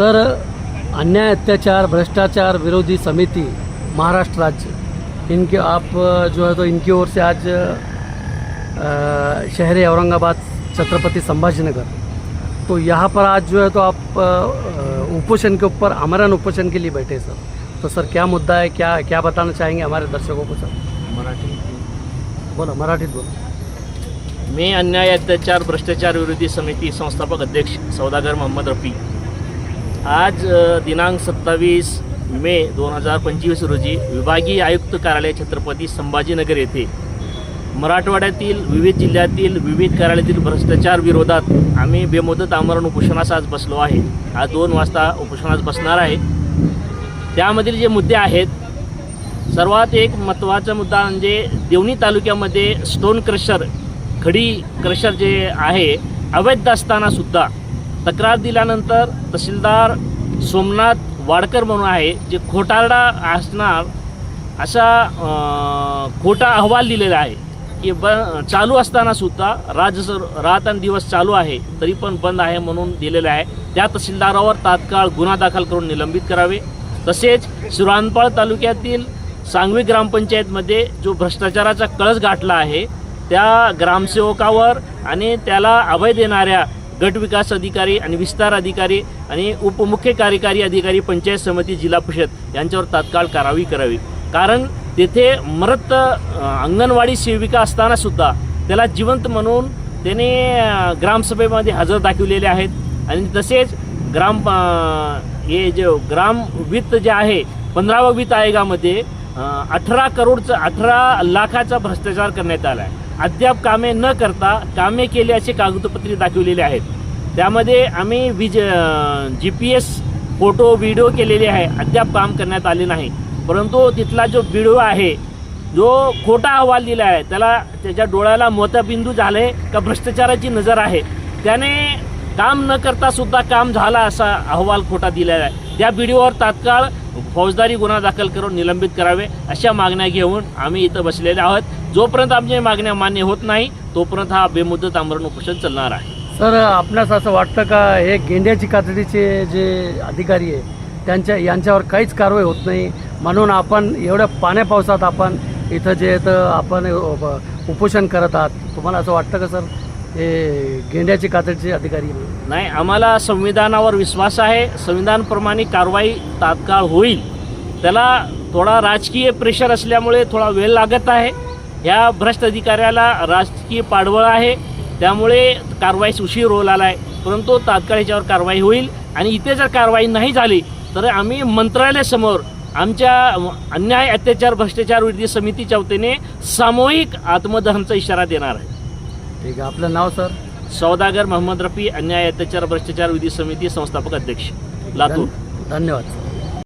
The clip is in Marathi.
सर अन्याय अत्याचार भ्रष्टाचार विरोधी समिति महाराष्ट्र राज्य। इनके आप जो है तो इनकी ओर से आज शहर औरंगाबाद छत्रपति संभाजीनगर। तो यहाँ पर आज जो है तो आप उपोषण के ऊपर आमरण उपोषण के लिए बैठे सर। तो सर क्या मुद्दा है? क्या क्या बताना चाहेंगे हमारे दर्शकों को सर? मराठी बोला मराठीत बोला। मी अन्याय अत्याचार भ्रष्टाचार विरोधी समिती संस्थापक अध्यक्ष सौदागर मोहम्मद रफी। आज दिनांक सत्तावीस मे दोन हजार पंचवीस रोजी विभागीय आयुक्त कार्यालय छत्रपती संभाजीनगर येथे मराठवाड्यातील विविध जिल्ह्यातील विविध कार्यालयातील भ्रष्टाचार विरोधात आम्ही बेमुदत आमरण उपोषणास आज बसलो आहे. आज दोन वाजता उपोषणास बसणार आहे. त्यामधील जे मुद्दे आहेत सर्वात एक महत्त्वाचा मुद्दा म्हणजे देवणी तालुक्यामध्ये स्टोन क्रशर खडी क्रशर जे आहे अवैध असतानासुद्धा तक्रार दिल्यानंतर तहसीलदार सोमनाथ वाडकर म्हणून आहे जे खोटारडा असणार असा खोटा अहवाल दिलेला आहे की ब चालू असतानासुद्धा राज रात आणि दिवस चालू आहे तरी पण बंद आहे म्हणून दिलेलं आहे. त्या तहसीलदारावर तात्काळ गुन्हा दाखल करून निलंबित करावे. तसेच सुरानपाळ तालुक्यातील सांगवी ग्रामपंचायतमध्ये जो भ्रष्टाचाराचा कळस गाठला आहे त्या ग्रामसेवकावर आणि त्याला अभय देणाऱ्या गट विकास अधिकारी आणि विस्तार अधिकारी आणि उपमुख्य कार्यकारी अधिकारी पंचायत समिती जिल्हा परिषद यांच्यावर तात्काळ कारवाई करावी. कारण तेथे मृत अंगणवाडी सेविका असतानासुद्धा त्याला जिवंत म्हणून त्याने ग्रामसभेमध्ये हजर दाखवलेले आहेत. आणि तसेच ग्राम हे जे ग्राम वित्त जे आहे पंधरावा वित्त आयोगामध्ये अठरा करोडचं अठरा लाखाचा भ्रष्टाचार करण्यात आला आहे अद्याप कामे न करता कामे केली असे कागदपत्रे दाखवलेले आहेत. त्यामध्ये आम्ही विज G P S photo video केलेले आहे. अद्याप काम करण्यात आले नाही. परंतु तिथला जो व्हिडिओ आहे जो खोटा अहवाल दिला आहे त्याला त्याच्या डोळ्याला मोतबिंदू झाले का भ्रष्टाचाराची नजर आहे त्याने काम न करता सुद्धा काम झाला असा अहवाल खोटा दिलेला आहे. त्या व्हिडिओवर तात्काळ फौजदारी गुन्हा दाखल करून निलंबित करावे अशा मागण्या घेऊन आम्ही इथं बसलेले आहोत. जोपर्यंत आमच्या मागण्या मान्य होत नाही तोपर्यंत हा बेमुदत आमरण उपोषण चालणार आहे. सर आपणास असं वाटतं का हे गेंड्याची कातडीचे जे अधिकारी आहे त्यांच्या यांच्यावर काहीच कारवाई होत नाही? म्हणून आपण एवढ्या पाण्या पावसात आपण इथं जे तर आपण उपोषण करत आहात. तुम्हाला असं वाटतं का सर? हे घेण्याचे कातडीचे अधिकारी नाही आम्हाला संविधानावर विश्वास आहे. संविधानप्रमाणे कारवाई तात्काळ होईल. त्याला थोडा राजकीय प्रेशर असल्यामुळे थोडा वेळ लागत आहे. या भ्रष्ट अधिकाऱ्याला राजकीय पाडवळ आहे. त्यामुळे कारवाईस उशीर रोल आला आहे परंतु तात्काळ याच्यावर कारवाई होईल. आणि इथे जर कारवाई नाही झाली तर आम्ही मंत्रालयासमोर आमच्या अन्याय अत्याचार भ्रष्टाचार विरोधी समितीच्या वतीने सामूहिक आत्मदहनचा इशारा देणार आहे. ठीक आहे. आपलं नाव सर? सौदागर मोहम्मद रफी अन्याय अत्याचार भ्रष्टाचार विधी समिती संस्थापक अध्यक्ष लातूर. धन- धन्यवाद सर.